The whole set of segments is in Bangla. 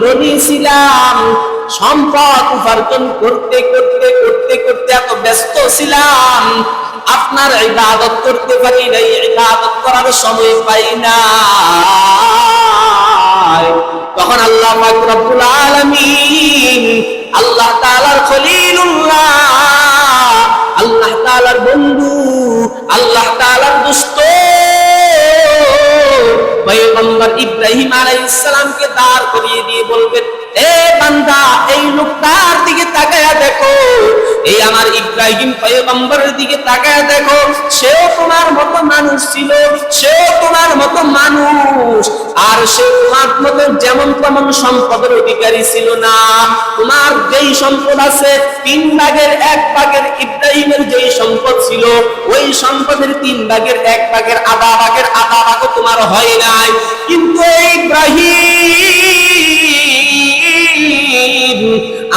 ধনী ছিলাম সম্পদ উপার্জন করতে করতে করতে করতে এত ব্যস্ত ছিলাম। আপনার ইবাদত করতে পারি নাই, ইবাদত করার সময় পাই না তখন আল্লাহ পাক রব্বুল আলামিন আল্লাহ তাআলার খলিলুল্লাহ, আল্লাহ তাআলার বন্ধু, আল্লাহ তাআলার দোস্ত পয়গম্বর ইব্রাহিম আলাইহিস সালামকে দাঁড় করিয়ে বলবেন এ বান্দা, এই লোকটার দিকে তাকায়া দেখো। এই আমার ইব্রাহিম পয়গম্বরের দিকে তাকায়া দেখো। সেও তোমার মতো মানুষ ছিল, সেও তোমার মতো মানুষ। আর সে তোমার মতো যেমন তেমন সম্পদের অধিকারী ছিল না। তোমার যেই সম্পদ আছে, তিন ভাগের এক ভাগের ইব্রাহিমের যেই সম্পদ ছিল, ওই সম্পদের তিন ভাগের এক ভাগের আধা ভাগের আধা ভাগও তোমার হয় নাই। কিন্তু ইব্রাহিম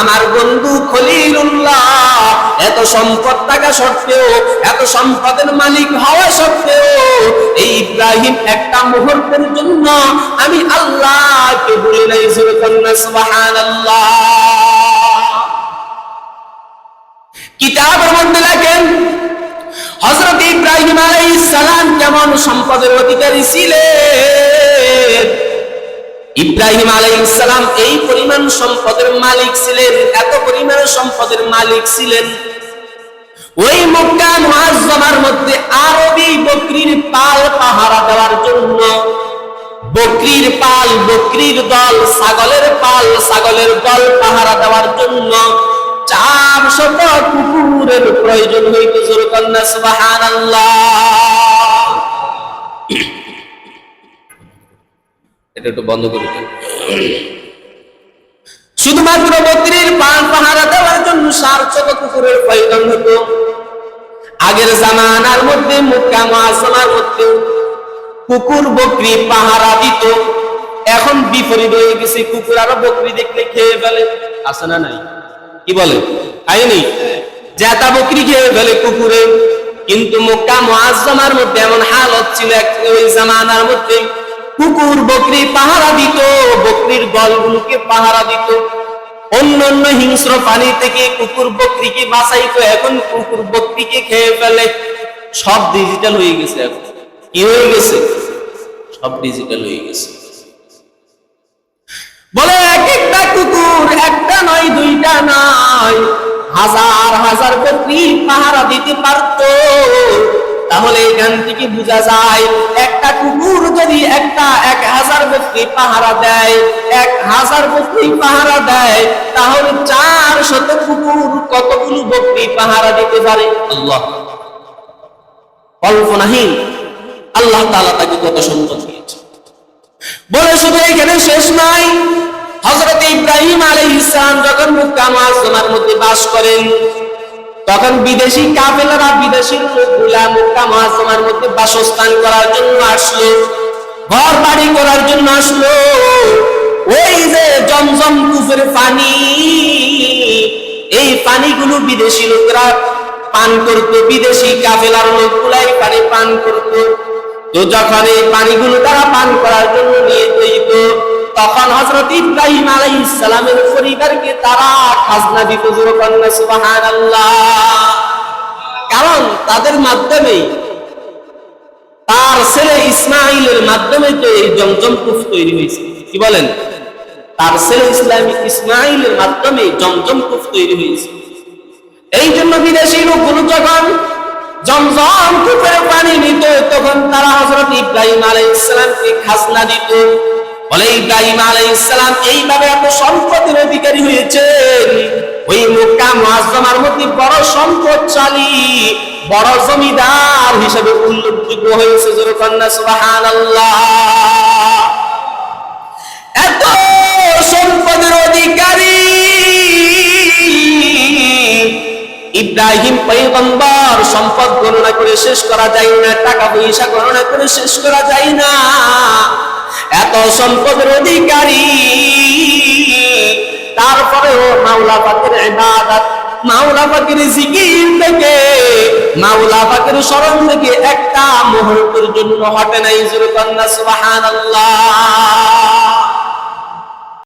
আমার বন্ধু খলিলুল্লাহ, এত সম্পদ থাকা সত্ত্বেও, এত সম্পদের মালিক হওয়া সত্ত্বেও, এই ইব্রাহিম একটা মুহূর্তের জন্য আমি আল্লাহকে বলি নাই, সুবহানাল্লাহ। কিতাবের মধ্যে লেখেন, হযরত ইব্রাহিম আলাইহিস সালাম কেমন সম্পদের অধিকারী ছিলেন? ইব্রাহিম আলাইহিস সালাম এই পরিমাণ সম্পদের মালিক ছিলেন, এত পরিমাণ সম্পদের মালিক ছিলেন। ওই মক্কা মুআজ্জামার মধ্যে আরবি বকরির পাল পাহারা দেওয়ার জন্য বকরির পাল, বকরির দল, ছাগলের পাল, ছাগলের দল পাহারা দেওয়ার জন্য চার শত কুকুরের প্রয়োজন হইতে জোর কন্যা সুবহানাল্লাহ। এটা একটু বন্ধ করে শুধুমাত্র পাল পাহারা দেওয়ার জন্য কুকুরের প্রয়োজন হতো। আগের জামানার মধ্যে মুক্কা মহাসমার মধ্যে কুকুর, বকরি, পাহারা দিত। এখন বিপরীত হয়ে গেছে, কুকুর আর বকরি দেখলে খেয়ে ফেলে। আছে না নাই? কি বলে? খাইনি জেতা বকরি খেয়ে ফেলে কুকুরে। কিন্তু মক্কা মুআজ্জামার মধ্যে এমন হালত ছিল ওই জামানার মধ্যে কুকুর, বকরি পাহারা দিত। বকরির দলগুলোকে পাহারা দিত। অন্য অন্য হিংস্র প্রাণী থেকে কুকুর, বকরিকে বাঁচাইতো। এখন কুকুর, বকরিকে খেয়ে ফেলে। সব ডিজিটাল হয়ে গেছে এখন। কি হয়ে গেছে? সব ডিজিটাল হয়ে গেছে। বলে এক একটা কুকুর, একটা নয়, দুইটা নয়। হাজার হাজার বকরি পাহারা দিতে পারত। তাহলে এখান থেকে বোঝা যায়, একটা কুকুর পাহারা দেয়, এক হাজার পাহারা দেয়, তাহলে চার শত কুকুর কতগুলো পাহারা দিতে পারে? আল্লাহ। কল্পনাহীন। আল্লাহ তাআলা তাকে কত দিয়েছে বলে শুধু এখানে শেষ নয় হযরত ইব্রাহিম আলাইহিস সালাম যখন মক্কা মুআজ্জামার মধ্যে বাস করেন, তখন বিদেশি কাফেলারা বিদেশি লোকগুলা মক্কা মুআজ্জামার মধ্যে বাসস্থান করার জন্য আসলো। ঘর বাড়ি করার জন্য আসলো। ওই যে জমজম কুফের পানি। এই পানিগুলো বিদেশি লোকরা পান করতো, বিদেশি কাফেলার লোকগুলাই পানি পান করতো। তো যখন এই পানিগুলো তারা পান করার জন্য নিয়ে যেত তখন হযরত ইব্রাহিম আলাইহিস সালামের পরিবারকে তারা খাজনা দিত কন্যা কারণ তাদের মাধ্যমে তার ইসমাইলের মাধ্যমে তো এই জমজম কুফ তৈরি হয়েছে। কি বলেন? তার ছেলে ইসলামী ইসমাইলের মাধ্যমে জমজম কুফ তৈরি হয়েছে। এই জন্য বিদেশি লোকগুলো যখন জমজম কূপের পানি নিত তখন তারা হযরত ইব্রাহিম আলাইহিস সালামকে খাজনা দিত। বলে ইব্রাহিম আলাইহিস সালাম এইভাবে এত সম্পদের অধিকারী হয়েছেন। ওই মক্কা মুআজ্জামার মধ্যে বড় সম্পদশালী। বড় জমিদার হিসেবে উল্লেখযোগ্য হয়েছে এত সম্পদের অধিকারী ইব্রাহিম পয়গম্বর সম্পদ গণনা করে শেষ করা যায় না, টাকা পয়সা গণনা করে শেষ করা যায় না। এত সম্পদের অধিকারী, তারপরেও মাওলা ইবাদত, মাওলা পাকের জিকির থেকে মাওলা পাকের স্মরণ থেকে একটা মুহূর্তের জন্য হটে নাই জুরকান্না সুবহানাল্লাহ।